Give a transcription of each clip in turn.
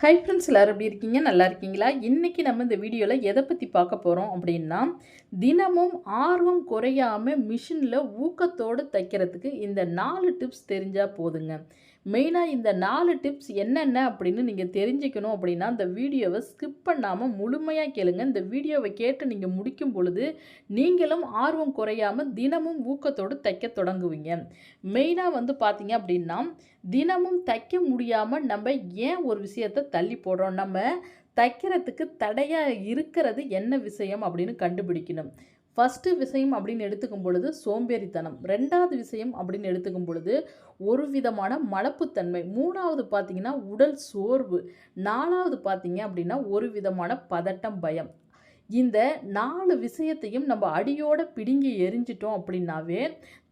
Hi friends எல்லோரும் எப்படி இருக்கீங்க? நல்லா இருக்கீங்களா? இன்றைக்கி நம்ம இந்த வீடியோவில் எதை பற்றி பார்க்க போகிறோம் அப்படின்னா தினமும் ஆர்வம் குறையாமல் மிஷினில் ஊக்கத்தோடு தைக்கிறதுக்கு இந்த நாலு டிப்ஸ் தெரிஞ்சால் போதுங்க. மெயினாக இந்த நாலு டிப்ஸ் என்னென்ன அப்படின்னு நீங்கள் தெரிஞ்சுக்கணும் அப்படின்னா இந்த வீடியோவை ஸ்கிப் பண்ணாமல் முழுமையாக கேளுங்க. இந்த வீடியோவை கேட்டு நீங்கள் முடிக்கும் பொழுது நீங்களும் ஆர்வம் குறையாமல் தினமும் ஊக்கத்தோடு தைக்க தொடங்குவீங்க. மெயினாக வந்து பார்த்தீங்க அப்படின்னா தினமும் தைக்க முடியாமல் நம்ம ஏன் ஒரு விஷயத்தை தள்ளி போடுறோம்? நம்ம தைக்கிறதுக்கு தடையாக இருக்கிறது என்ன விஷயம் அப்படின்னு கண்டுபிடிக்கணும். ஃபஸ்ட்டு விஷயம் அப்படின்னு எடுத்துக்கும் பொழுது சோம்பேறித்தனம். ரெண்டாவது விஷயம் அப்படின்னு எடுத்துக்கும் பொழுது ஒரு விதமான மலப்புத்தன்மை. மூணாவது பார்த்திங்கன்னா உடல் சோர்வு. நாலாவது பார்த்திங்க அப்படின்னா ஒரு விதமான பதட்டம் பயம். இந்த நாலு விஷயத்தையும் நம்ம அடியோட பிடுங்கி எரிஞ்சிட்டோம் அப்படின்னாவே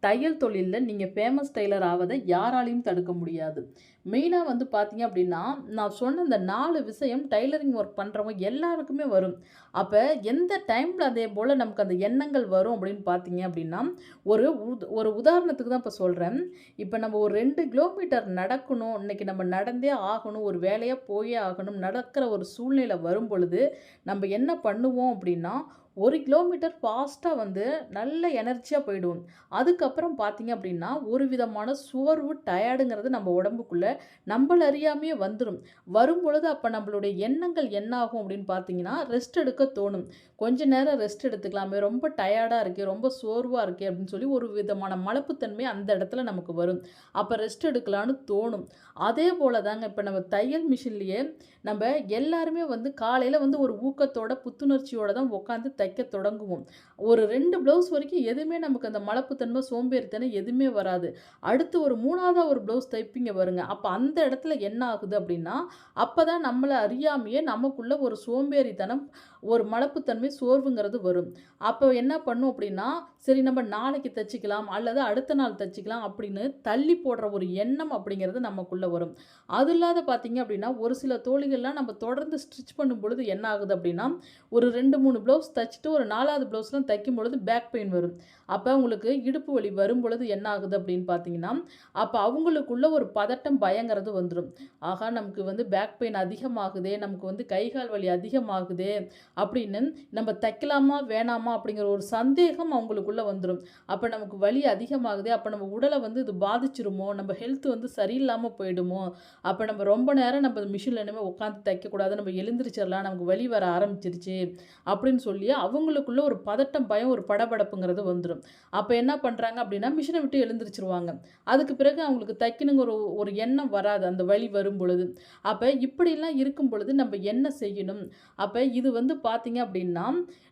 தையல் தொழிலில் நீங்கள் ஃபேமஸ் டெய்லர் ஆவதை யாராலையும் தடுக்க முடியாது. மெயினாக வந்து பார்த்தீங்க அப்படின்னா நான் சொன்ன இந்த நாலு விஷயம் டைலரிங் ஒர்க் பண்ணுறவங்க எல்லாருக்குமே வரும். அப்போ எந்த டைமில் அதே போல் நமக்கு அந்த எண்ணங்கள் வரும் அப்படின்னு பார்த்தீங்க அப்படின்னா ஒரு உத் ஒரு உதாரணத்துக்கு தான் இப்போ சொல்கிறேன் இப்போ நம்ம ஒரு ரெண்டு கிலோமீட்டர் நடக்கணும் இன்றைக்கி நம்ம நடந்தே ஆகணும் ஒரு வேலையாக போயே ஆகணும் நடக்கிற ஒரு சூழ்நிலை வரும் பொழுது நம்ம என்ன பண்ணுவோம் அப்படின்னா ஒரு கிலோமீட்டர் ஃபாஸ்ட்டாக வந்து நல்ல எனர்ஜியாக போயிடுவோம் அதுக்கப்புறம் பார்த்தீங்க அப்படின்னா ஒரு விதமான சோர்வு டயர்டுங்கிறது நம்ம உடம்புக்குள்ளே நம்மள அறியாமையே வந்துடும் வரும் பொழுது அப்போ நம்மளுடைய எண்ணங்கள் என்ன ஆகும் அப்படின்னு பார்த்தீங்கன்னா ரெஸ்ட் எடுக்க தோணும். கொஞ்ச நேரம் ரெஸ்ட் எடுத்துக்கலாமே ரொம்ப டயர்டாக இருக்கே ரொம்ப சோர்வாக இருக்கே அப்படின்னு சொல்லி ஒரு விதமான மலப்புத்தன்மை அந்த இடத்துல நமக்கு வரும். அப்போ ரெஸ்ட் எடுக்கலான்னு தோணும். அதே போல் தாங்க இப்போ நம்ம தையல் மிஷின்லேயே நம்ம எல்லாருமே வந்து காலையில் வந்து ஒரு ஊக்கத்தோட புத்துணர்ச்சியோட தான் உட்காந்து தைக்க தொடங்குவோம். ஒரு ரெண்டு ப்ளவுஸ் வரைக்கும் எதுவுமே நமக்கு அந்த மலப்புத்தன்மை சோம்பேறித்தனம் எதுவுமே வராது. அடுத்து ஒரு மூணாவதாக ஒரு ப்ளவுஸ் தைப்பிங்க வருங்க அப்போ அந்த இடத்துல என்ன ஆகுது அப்படின்னா அப்போ தான் நம்மளை அறியாமையே நமக்குள்ளே ஒரு சோம்பேறித்தனம் ஒரு மலப்புத்தன்மை சோர்வுங்கிறது வரும். அப்போ என்ன பண்ணும் அப்படின்னா சரி நம்ம நாளைக்கு தைச்சிக்கலாம் அல்லது அடுத்த நாள் தைச்சிக்கலாம் அப்படின்னு தள்ளி போடுற ஒரு எண்ணம் அப்படிங்கிறது நமக்குள்ளே வரும். அது இல்லாத பார்த்தீங்க அப்படின்னா ஒரு சில தோழிகள்லாம் நம்ம தொடர்ந்து ஸ்டிச் பண்ணும் பொழுது என்ன ஆகுது அப்படின்னா ஒரு ரெண்டு மூணு ப்ளவுஸ் தைச்சிட்டு ஒரு நாலாவது ப்ளவுஸ்லாம் தைக்கும் பொழுது பேக் பெயின் வரும். அப்போ அவங்களுக்கு இடுப்பு வலி வரும் பொழுது என்ன ஆகுது அப்படின்னு பார்த்தீங்கன்னா அப்போ அவங்களுக்குள்ள ஒரு பதட்டம் பயங்கிறது வந்துடும் ஆகா நமக்கு வந்து பேக் பெயின் அதிகமாகுதே நமக்கு வந்து கைகால் வலி அதிகமாகுதே அப்படின்னு நம்ம தைக்கலாமா வேணாமா அப்படிங்கிற ஒரு சந்தேகம் அவங்களுக்குள்ளே வந்துடும் அப்போ நமக்கு வலி அதிகமாகுது அப்போ நம்ம உடலை வந்து இது பாதிச்சிருமோ நம்ம ஹெல்த் வந்து சரியில்லாமல் போயிடுமோ அப்போ நம்ம ரொம்ப நேரம் நம்ம மிஷினில் இனிமேல் உட்காந்து தைக்கக்கூடாது நம்ம எழுந்திரிச்சிடலாம் நமக்கு வலி வர ஆரம்பிச்சிருச்சு அப்படின்னு சொல்லி அவங்களுக்குள்ள ஒரு பதட்டம் பயம் ஒரு படபடப்புங்கிறது வந்துடும் அப்போ என்ன பண்ணுறாங்க அப்படின்னா மிஷினை விட்டு எழுந்திரிச்சிருவாங்க. அதுக்கு பிறகு அவங்களுக்கு தைக்கணுங்கிற ஒரு ஒரு எண்ணம் வராது அந்த வழி வரும் பொழுது. அப்போ இப்படிலாம் இருக்கும் பொழுது நம்ம என்ன செய்யணும்? அப்போ இது வந்து பார்த்தீங்க அப்படின்னா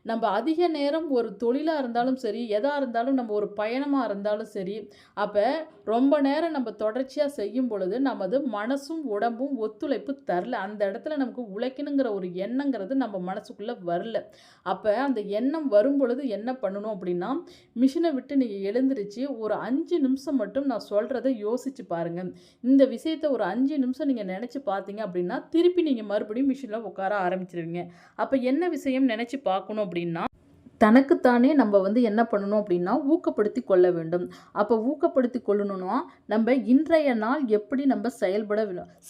நம்ம அதிக நேரம் ஒரு தொழிலாக இருந்தாலும் சரி எதாக இருந்தாலும் நம்ம ஒரு பயணமாக இருந்தாலும் சரி அப்போ ரொம்ப நேரம் நம்ம தொடர்ச்சியாக செய்யும் பொழுது நமது மனசும் உடம்பும் ஒத்துழைப்பு தரல. அந்த இடத்துல நமக்கு உழைக்கணுங்கிற ஒரு எண்ணங்கிறது நம்ம மனசுக்குள்ளே வரல. அப்போ அந்த எண்ணம் வரும் பொழுது என்ன பண்ணணும் அப்படின்னா மிஷினை விட்டு நீங்கள் எழுந்திரிச்சு ஒரு அஞ்சு நிமிஷம் மட்டும் நான் சொல்கிறத யோசிச்சு பாருங்கள் இந்த விஷயத்தை ஒரு அஞ்சு நிமிஷம் நீங்கள் நினச்சி பார்த்தீங்க அப்படின்னா திருப்பி நீங்கள் மறுபடியும் மிஷினில் உட்கார ஆரம்பிச்சிருவீங்க. அப்போ என்ன விஷயம் நினச்சி பார்க்கணும் அப்படின்னா தனக்குத்தானே நம்ம வந்து என்ன பண்ணணும் அப்படின்னா ஊக்கப்படுத்தி கொள்ள வேண்டும். அப்போ ஊக்கப்படுத்தி கொள்ளணும்னா நம்ம இன்றைய நாள் எப்படி நம்ம செயல்பட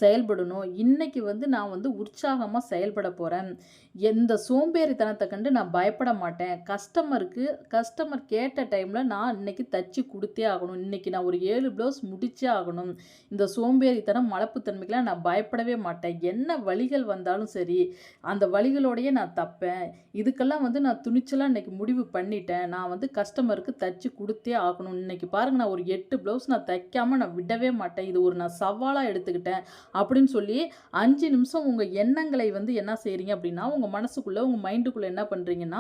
செயல்படணும்? இன்னைக்கு வந்து நான் வந்து உற்சாகமாக செயல்பட போகிறேன் எந்த சோம்பேறித்தனத்தை கண்டு நான் பயப்பட மாட்டேன். கஸ்டமருக்கு கஸ்டமர் கேட்ட டைமில் நான் இன்னைக்கு தச்சு கொடுத்தே ஆகணும். இன்றைக்கி நான் ஒரு ஏழு ப்ளவுஸ் முடிச்சே ஆகணும். இந்த சோம்பேறித்தனம் மலப்புத்தன்மைக்கெலாம் நான் பயப்படவே மாட்டேன். என்ன வழிகள் வந்தாலும் சரி அந்த வழிகளோடையே நான் தப்பேன். இதுக்கெல்லாம் வந்து நான் துணிச்சலாக இன்றைக்கி முடிவு பண்ணிட்டேன். நான் வந்து கஸ்டமருக்கு தச்சு கொடுத்தே ஆகணும். இன்றைக்கி பாருங்க நான் ஒரு எட்டு ப்ளவுஸ் நான் தைக்காமல் நான் விடவே மாட்டேன். இது ஒரு நான் சவாலாக எடுத்துக்கிட்டேன். அப்படின்னு சொல்லி அஞ்சு நிமிஷம் உங்கள் எண்ணங்களை வந்து என்ன செய்கிறீங்க அப்படின்னா உங்கள் உங்கள் மனசுக்குள்ளே உங்கள் மைண்டுக்குள்ளே என்ன பண்ணுறீங்கன்னா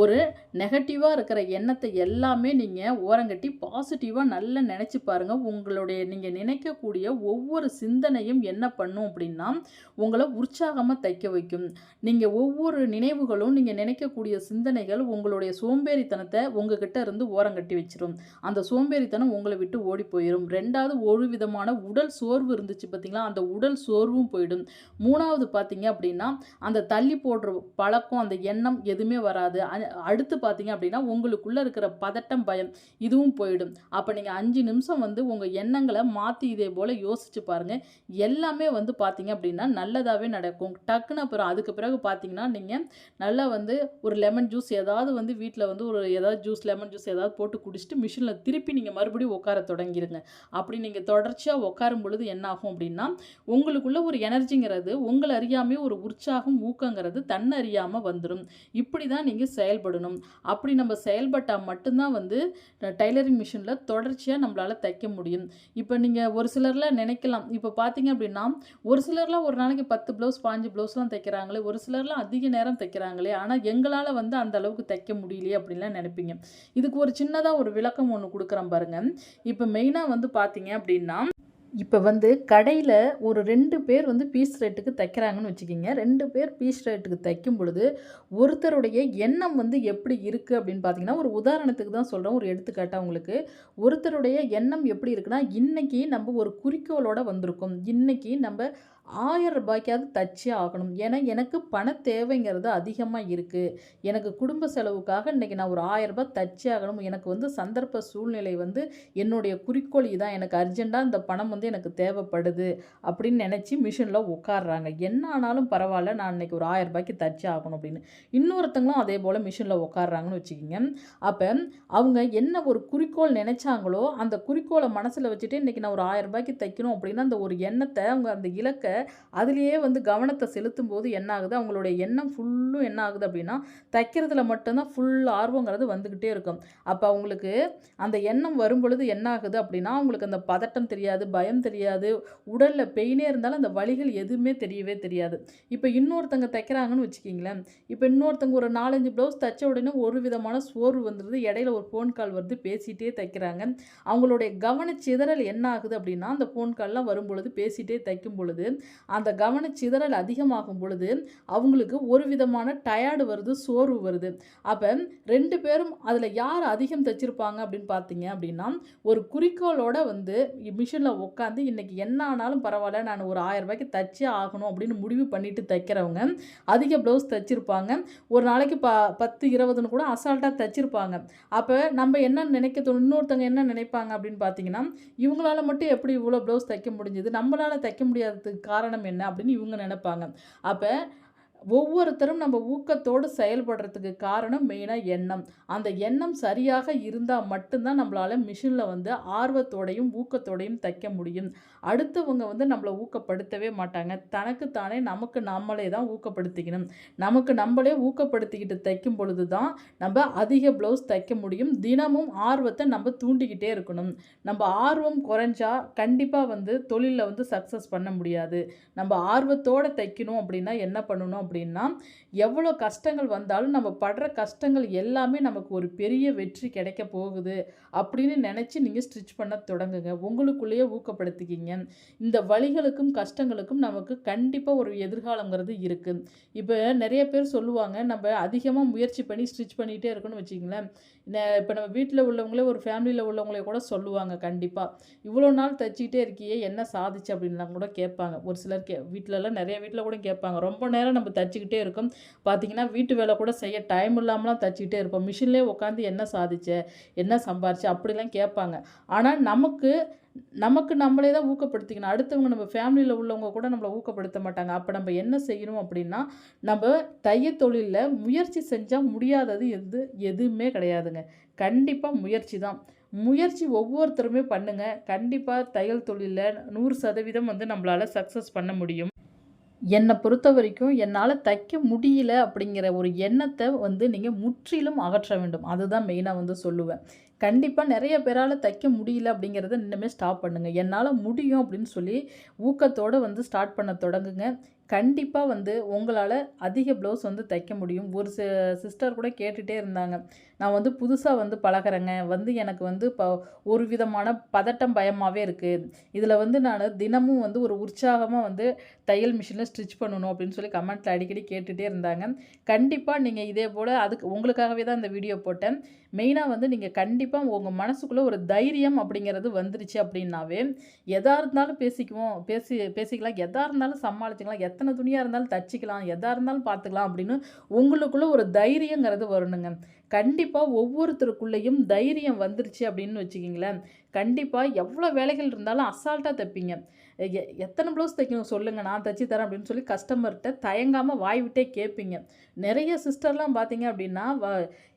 ஒரு நெகட்டிவாக இருக்கிற எண்ணத்தை எல்லாமே நீங்கள் ஓரங்கட்டி பாசிட்டிவாக நல்லா நினச்சி பாருங்கள் உங்களுடைய நீங்கள் நினைக்கக்கூடிய ஒவ்வொரு சிந்தனையும் என்ன பண்ணும் அப்படின்னா உங்களை உற்சாகமாக தைக்க வைக்கும். நீங்கள் ஒவ்வொரு நினைவுகளும் நீங்கள் நினைக்கக்கூடிய சிந்தனைகள் உங்களுடைய சோம்பேறித்தனத்தை உங்ககிட்ட இருந்து ஓரங்கட்டி வச்சிடும் அந்த சோம்பேறித்தனம் உங்களை விட்டு ஓடி போயிடும் ரெண்டாவது ஒரு விதமான உடல் சோர்வு இருந்துச்சு பார்த்தீங்களா அந்த உடல் சோர்வும் போயிடும். மூணாவது பார்த்தீங்க அப்படின்னா அந்த தள்ளி போடுற பழக்கம் அந்த எண்ணம் எதுவுமே வராது. அடுத்து பார்த்தீங்க அப்படின்னா உங்களுக்குள்ளே இருக்கிற பதட்டம் பயம் இதுவும் போயிடும். அப்போ நீங்கள் அஞ்சு நிமிஷம் வந்து உங்கள் எண்ணங்களை மாற்றி இதே போல் யோசிச்சு பாருங்கள் எல்லாமே வந்து பார்த்தீங்க அப்படின்னா நல்லதாகவே நடக்கும். டக்குன்னு அப்புறம் அதுக்கு பிறகு பார்த்தீங்கன்னா நீங்கள் நல்லா வந்து ஒரு லெமன் ஜூஸ் ஏதாவது வந்து வீட்டில் வந்து ஒரு ஏதாவது ஜூஸ் லெமன் ஜூஸ் ஏதாவது போட்டு குடிச்சிட்டு மிஷினில் திருப்பி நீங்கள் மறுபடியும் உட்கார தொடங்கிருங்க. அப்படி நீங்கள் தொடர்ச்சியாக உட்காரும் பொழுது என்ன ஆகும் அப்படின்னா உங்களுக்குள்ள ஒரு எனர்ஜிங்கிறது உங்களை அறியாமே ஒரு உற்சாகம் ஊக்கங்கிறது தன்னறியாமல் வந்துடும் இப்படி தான் நீங்கள் செயல்படணும். அப்படி நம்ம செயல்பட்டால் மட்டும்தான் வந்து டைலரிங் மிஷினில் தொடர்ச்சியாக நம்மளால் தைக்க முடியும். இப்போ நீங்கள் ஒரு சிலர்லாம் நினைக்கலாம். இப்போ பார்த்தீங்க அப்படின்னா ஒரு சிலர்லாம் ஒரு நாளைக்கு பத்து ப்ளவுஸ் பாஞ்சு ப்ளவுஸ்லாம் தைக்கிறாங்களே ஒரு சிலர்லாம் அதிக நேரம் தைக்கிறாங்களே ஆனால் எங்களால் வந்து அந்த அளவுக்கு தைக்க முடியலையே அப்படின்லாம் நினைப்பீங்க. இதுக்கு ஒரு சின்னதாக ஒரு விளக்கம் ஒன்று கொடுக்குறேன் பாருங்க. இப்போ மெயினாக வந்து பார்த்தீங்க அப்படின்னா இப்போ வந்து கடையில் ஒரு ரெண்டு பேர் வந்து பீஸ் ரேட்டுக்கு தைக்கிறாங்கன்னு வச்சுக்கிங்க. ரெண்டு பேர் பீஸ் ரேட்டுக்கு தைக்கும் பொழுது ஒருத்தருடைய எண்ணம் வந்து எப்படி இருக்குது அப்படின்னு பார்த்தீங்கன்னா ஒரு உதாரணத்துக்கு தான் சொல்கிறோம் ஒரு எடுத்துக்காட்டாக உங்களுக்கு. ஒருத்தருடைய எண்ணம் எப்படி இருக்குன்னா இன்றைக்கி நம்ம ஒரு குறிக்கோளோடு வந்திருக்கோம். இன்றைக்கி நம்ம ஆயிரம் ரூபாய்க்காவது தச்சே ஆகணும். ஏன்னா எனக்கு பண தேவைங்கிறது அதிகமாக இருக்குது எனக்கு குடும்ப செலவுக்காக இன்றைக்கி நான் ஒரு ஆயிரம் ரூபாய் தச்சே ஆகணும். எனக்கு வந்து சந்தர்ப்ப சூழ்நிலை வந்து என்னுடைய குறிக்கோள் இதான். எனக்கு அர்ஜெண்ட்டாக இந்த பணம் வந்து எனக்கு தேவைப்படுது அப்படின்னு நினச்சி மிஷினில் உட்காடுறாங்க என்ன ஆனாலும் பரவாயில்ல நான் இன்னைக்கு ஒரு ஆயிரம் ரூபாய்க்கு தச்சே ஆகணும் அப்படின்னு. இன்னொருத்தங்களும் அதே போல் மிஷினில் உட்காடுறாங்கன்னு வச்சுக்கிங்க. அப்போ அவங்க என்ன ஒரு குறிக்கோள் நினச்சாங்களோ அந்த குறிக்கோளை மனசில் வச்சுட்டு இன்றைக்கி நான் ஒரு ஆயிரம் ரூபாய்க்கு தைக்கணும் அப்படின்னா அந்த ஒரு எண்ணத்தை அவங்க அந்த இலக்கை அதுலேயே வந்து கவனத்தை செலுத்தும் போது என்ன ஆகுது அவங்களுடைய எண்ணம் ஃபுல்லும் என்ன ஆகுது அப்படின்னா தைக்கிறதுல மட்டும்தான் ஃபுல் ஆர்வங்கிறது வந்துக்கிட்டே இருக்கும். அப்போ அவங்களுக்கு அந்த எண்ணம் வரும் பொழுது என்ன ஆகுது அப்படின்னா அவங்களுக்கு அந்த பதட்டம் தெரியாது பயம் தெரியாது உடலில் பெயினே இருந்தாலும் அந்த வழிகள் எதுவுமே தெரியவே தெரியாது. இப்போ இன்னொருத்தங்க தைக்கிறாங்கன்னு வச்சுக்கிங்களேன் இப்போ இன்னொருத்தங்க ஒரு நாலஞ்சு ப்ளவுஸ் தைச்ச உடனே ஒரு விதமான சோர்வு வந்துடுது இடையில ஒரு ஃபோன் கால் வருது பேசிகிட்டே தைக்கிறாங்க. அவங்களுடைய கவனச்சிதறல் என்ன ஆகுது அப்படின்னா அந்த ஃபோன் கால்லாம் வரும் பொழுது பேசிகிட்டே தைக்கும் பொழுது அந்த கவனச்சிதறல் அதிகமாகும் பொழுது அவங்களுக்கு ஒரு விதமான டயர்டு வருது சோர்வு வருது. அப்போ ரெண்டு பேரும் அதில் யார் அதிகம் தைச்சிருப்பாங்க அப்படின்னு பார்த்தீங்க அப்படின்னா ஒரு குறிக்கோளோட வந்து மிஷினில் உட்காந்து இன்னைக்கு என்ன ஆனாலும் பரவாயில்ல நான் ஒரு ஆயிரம் ரூபாய்க்கு தச்சே ஆகணும் அப்படின்னு முடிவு பண்ணிட்டு தைக்கிறவங்க அதிக ப்ளவுஸ் தைச்சிருப்பாங்க. ஒரு நாளைக்கு ப பத்து இருபதுன்னு கூட அசால்ட்டாக தைச்சிருப்பாங்க. அப்போ நம்ம என்ன நினைக்க இன்னொருத்தவங்க என்ன நினைப்பாங்க அப்படின்னு பார்த்தீங்கன்னா இவங்களால மட்டும் எப்படி இவ்வளோ ப்ளவுஸ் தைக்க முடிஞ்சது? நம்மளால் தைக்க முடியாததுக்கு காரணம் என்ன அப்படின்னு இவங்க நினைப்பாங்க. அப்போ ஒவ்வொருத்தரும் நம்ம ஊக்கத்தோடு செயல்படுறதுக்கு காரணம் மெயினாக எண்ணம். அந்த எண்ணம் சரியாக இருந்தால் மட்டும்தான் நம்மளால் மிஷினில் வந்து ஆர்வத்தோடையும் ஊக்கத்தோடையும் தைக்க முடியும். அடுத்தவங்க வந்து நம்மளை ஊக்கப்படுத்தவே மாட்டாங்க. தனக்குத்தானே நமக்கு நம்மளே தான் ஊக்கப்படுத்திக்கணும். நமக்கு நம்மளே ஊக்கப்படுத்திக்கிட்டு தைக்கும் பொழுது தான் நம்ம அதிக ப்ளவுஸ் தைக்க முடியும். தினமும் ஆர்வத்தை நம்ம தூண்டிக்கிட்டே இருக்கணும். நம்ம ஆர்வம் குறைஞ்சா கண்டிப்பாக வந்து தொழிலில் வந்து சக்ஸஸ் பண்ண முடியாது. நம்ம ஆர்வத்தோடு தைக்கணும் அப்படின்னா என்ன பண்ணணும் அப்படின்னா எவ்வளோ கஷ்டங்கள் வந்தாலும் நம்ம படுற கஷ்டங்கள் எல்லாமே நமக்கு ஒரு பெரிய வெற்றி கிடைக்க போகுது அப்படின்னு நினச்சி நீங்கள் ஸ்டிச் பண்ண தொடங்குங்க. உங்களுக்குள்ளேயே ஊக்கப்படுத்திக்கிங்க. இந்த வழிகளுக்கும் கஷ்டங்களுக்கும் நமக்கு கண்டிப்பாக ஒரு எதிர்காலங்கிறது இருக்குது இப்போ நிறைய பேர் சொல்லுவாங்க நம்ம அதிகமாக முயற்சி பண்ணி ஸ்டிச் பண்ணிகிட்டே இருக்கணும்னு வச்சிங்களேன் இப்போ நம்ம வீட்டில் உள்ளவங்களே ஒரு ஃபேமிலியில் உள்ளவங்களே கூட சொல்லுவாங்க கண்டிப்பாக இவ்வளோ நாள் தைச்சிக்கிட்டே இருக்கியே என்ன சாதிச்சு அப்படின்லாம் கூட கேட்பாங்க. ஒரு சிலர் கே வீட்டிலலாம் நிறைய வீட்டில் கூட கேட்பாங்க. ரொம்ப நேரம் நம்ம தைச்சிக்கிட்டே இருக்கோம். பார்த்தீங்கன்னா வீட்டு வேலை கூட செய்ய டைம் இல்லாமலாம் தைச்சிக்கிட்டே இருப்போம். மிஷின்லேயே உட்காந்து என்ன சாதிச்ச என்ன சம்பாரிச்ச அப்படிலாம் கேட்பாங்க. ஆனால் நமக்கு நமக்கு நம்மளே தான் ஊக்கப்படுத்திக்கணும். அடுத்தவங்க நம்ம ஃபேமிலியில் உள்ளவங்க கூட நம்மளை ஊக்கப்படுத்த மாட்டாங்க. அப்போ நம்ம என்ன செய்யணும் அப்படின்னா நம்ம தையல் தொழிலில் முயற்சி செஞ்சால் முடியாதது எது எதுவுமே கிடையாதுங்க. கண்டிப்பாக முயற்சி தான். முயற்சி ஒவ்வொருத்தருமே பண்ணுங்கள் கண்டிப்பாக தையல் தொழிலில் நூறு சதவீதம் வந்து நம்மளால் சக்ஸஸ் பண்ண முடியும். என்னை பொறுத்த வரைக்கும் என்னால் தைக்க முடியல அப்படிங்கிற ஒரு எண்ணத்தை வந்து நீங்கள் முற்றிலும் அகற்ற வேண்டும். அதுதான் மெயினாக வந்து சொல்லுவேன். கண்டிப்பாக நிறைய பேரால் தைக்க முடியல அப்படிங்கிறத இன்னுமே ஸ்டாப் பண்ணுங்கள் என்னால் முடியும் அப்படின்னு சொல்லி ஊக்கத்தோடு வந்து ஸ்டார்ட் பண்ண தொடங்குங்க. கண்டிப்பாக வந்து உங்களால் அதிக ப்ளவுஸ் வந்து தைக்க முடியும். ஒரு சி சிஸ்டர் கூட கேட்டுகிட்டே இருந்தாங்க. நான் வந்து புதுசாக வந்து பழகுறேங்க. வந்து எனக்கு வந்து இப்போ ஒரு விதமான பதட்டம் பயமாகவே இருக்குது இதில் வந்து நான் தினமும் வந்து ஒரு உற்சாகமாக வந்து தையல் மிஷினில் ஸ்டிச் பண்ணணும் அப்படின்னு சொல்லி கமெண்ட்டில் அடிக்கடி கேட்டுகிட்டே இருந்தாங்க. கண்டிப்பாக நீங்கள் இதே போல் அதுக்கு உங்களுக்காகவே தான் இந்த வீடியோ போட்டேன். மெயினாக வந்து நீங்கள் கண்டிப்பாக உங்கள் மனசுக்குள்ளே ஒரு தைரியம் அப்படிங்கிறது வந்துருச்சு அப்படின்னாவே எதாக இருந்தாலும் பேசிக்குவோம். பேசி பேசிக்கலாம். எதாக இருந்தாலும் சமாளிச்சுக்கலாம். எத்தனை துணியாக இருந்தாலும் தச்சிக்கலாம் எதாக இருந்தாலும் பார்த்துக்கலாம் அப்படின்னு உங்களுக்குள்ளே ஒரு தைரியங்கிறது வரணுங்க. கண்டிப்பாக ஒவ்வொருத்தருக்குள்ளேயும் தைரியம் வந்துருச்சு அப்படின்னு வச்சுக்கிங்களேன். கண்டிப்பாக எவ்வளோ வேலைகள் இருந்தாலும் அசால்ட்டாக தைப்பீங்க. எ எத்தனை ப்ளவுஸ் தைக்கணும் சொல்லுங்கள் நான் தைச்சி தரேன் அப்படின்னு சொல்லி கஸ்டமர்கிட்ட தயங்காமல் வாய் விட்டே கேட்பீங்க நிறைய சிஸ்டர்லாம் பார்த்தீங்க அப்படின்னா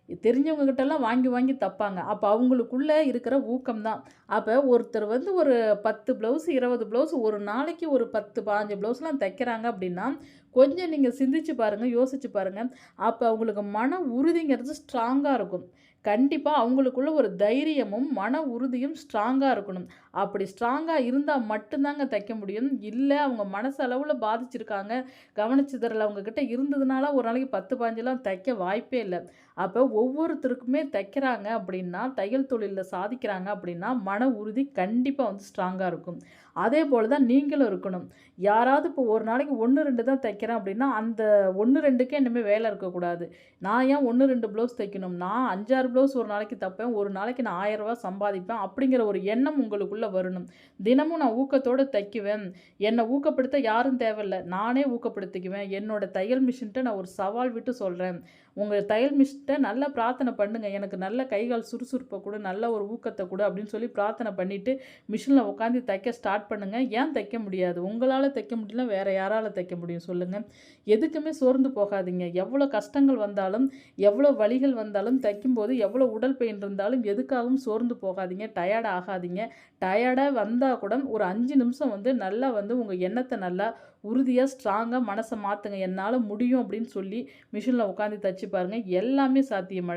வ தெரிஞ்சவங்க கிட்டலாம் வாங்கி வாங்கி தப்பாங்க. அப்போ அவங்களுக்குள்ளே இருக்கிற ஊக்கம் தான் அப்போ ஒருத்தர் வந்து ஒரு பத்து ப்ளவுஸ் இருபது ப்ளவுஸ் ஒரு நாளைக்கு ஒரு பத்து பாஞ்சு ப்ளவுஸ்லாம் தைக்கிறாங்க அப்படின்னா கொஞ்சம் நீங்கள் சிந்திச்சு பாருங்கள் யோசிச்சு பாருங்கள் அப்போ அவங்களுக்கு மன உறுதிங்கிறது ஸ்ட்ராங்காக இருக்கும். கண்டிப்பாக அவங்களுக்குள்ள ஒரு தைரியமும் மன உறுதியும் ஸ்ட்ராங்காக இருக்கணும். அப்படி ஸ்ட்ராங்காக இருந்தால் மட்டும்தாங்க தைக்க முடியும். இல்லை அவங்க மனசளவில் பாதிச்சிருக்காங்க. கவனிச்சுதறல. அவங்கக்கிட்ட இருந்ததுனால ஒரு நாளைக்கு பத்து பாஞ்செல்லாம் தைக்க வாய்ப்பே இல்லை. அப்போ ஒவ்வொருத்தருக்குமே தைக்கிறாங்க அப்படின்னா தையல் தொழிலில் சாதிக்கிறாங்க அப்படின்னா மன உறுதி கண்டிப்பாக வந்து ஸ்ட்ராங்காக இருக்கும். அதே போல் தான் நீங்களும் இருக்கணும். யாராவது இப்போ ஒரு நாளைக்கு ஒன்று ரெண்டு தான் தைக்கிறேன் அப்படின்னா அந்த ஒன்று ரெண்டுக்கே இனிமேல் வேலை இருக்கக்கூடாது. நான் ஏன் ஒன்று ரெண்டு ப்ளவுஸ் தைக்கணும்? நான் அஞ்சாறு ப்ளவுஸ் ஒரு நாளைக்கு தைப்பேன். ஒரு நாளைக்கு நான் ஆயிரரூபா சம்பாதிப்பேன் அப்படிங்கிற ஒரு எண்ணம் உங்களுக்குள்ளே வரணும். தினமும் நான் ஊக்கத்தோடு தைக்குவேன். என்னை ஊக்கப்படுத்த யாரும் தேவையில்லை. நானே ஊக்கப்படுத்திக்குவேன். என்னோட தையல் மிஷின்ட்டு நான் ஒரு சவால் விட்டு சொல்கிறேன் உங்கள் தையல் மிஸ்ட்டை நல்லா பிரார்த்தனை பண்ணுங்கள் எனக்கு நல்ல கைகால் சுறுசுறுப்பை கூட நல்ல ஒரு ஊக்கத்தை கூட அப்படின்னு சொல்லி பிரார்த்தனை பண்ணிவிட்டு மிஷினில் உட்காந்து தைக்க ஸ்டார்ட் பண்ணுங்கள் ஏன் தைக்க முடியாது? உங்களால் தைக்க முடியல வேறு யாரால் தைக்க முடியும் சொல்லுங்கள் எதுக்குமே சோர்ந்து போகாதீங்க. எவ்வளோ கஷ்டங்கள் வந்தாலும் எவ்வளோ வழிகள் வந்தாலும் தைக்கும்போது எவ்வளோ உடல் பெயின் இருந்தாலும் எதுக்காகவும் சோர்ந்து போகாதீங்க. டயர்ட் ஆகாதீங்க. டயர்டாக வந்தால் கூட ஒரு அஞ்சு நிமிஷம் வந்து நல்லா வந்து உங்கள் எண்ணத்தை நல்லா உறுதியாக ஸ்ட்ராங்காக மனசை மாற்றுங்க என்னால் முடியும் அப்படின்னு சொல்லி மிஷினில் உட்காந்து தச்சு பாருங்கள் எல்லாமே சாத்தியம்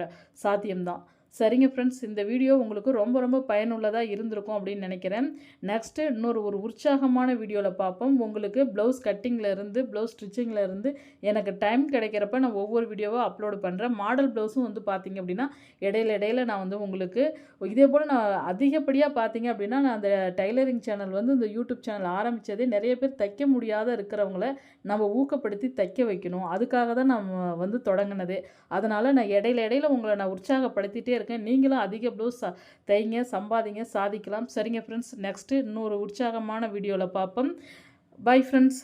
சாத்தியம்தான். சரிங்க ஃப்ரெண்ட்ஸ் இந்த வீடியோ உங்களுக்கு ரொம்ப ரொம்ப பயனுள்ளதாக இருந்திருக்கும் அப்படின்னு நினைக்கிறேன். நெக்ஸ்ட்டு இன்னொரு ஒரு உற்சாகமான வீடியோவில் பார்ப்போம். உங்களுக்கு ப்ளவுஸ் கட்டிங்கில் இருந்து ப்ளவுஸ் ஸ்டிச்சிங்கிலேருந்து எனக்கு டைம் கிடைக்கிறப்ப நான் ஒவ்வொரு வீடியோவாக அப்லோடு பண்ணுறேன் மாடல் ப்ளவுஸும் வந்து பார்த்திங்க அப்படின்னா இடையில இடையில நான் வந்து உங்களுக்கு இதே போல் நான் அதிகப்படியாக பார்த்தீங்க அப்படின்னா நான் அந்த டைலரிங் சேனல் வந்து இந்த யூடியூப் சேனல் ஆரம்பித்ததே நிறைய பேர் தைக்க முடியாத இருக்கிறவங்கள நம்ம ஊக்கப்படுத்தி தைக்க வைக்கணும். அதுக்காக தான் நான் வந்து தொடங்கினது. அதனால் நான் இடையில இடையில உங்களை நான் உற்சாகப்படுத்திகிட்டே இருக்கேன். நீங்களும் அதிக ப்ளவுஸ் தைங்க சம்பாதிங்க சாதிக்கலாம். சரிங்க ஃப்ரெண்ட்ஸ் நெக்ஸ்ட்டு இன்னொரு உற்சாகமான வீடியோவில் பார்ப்போம். Bye friends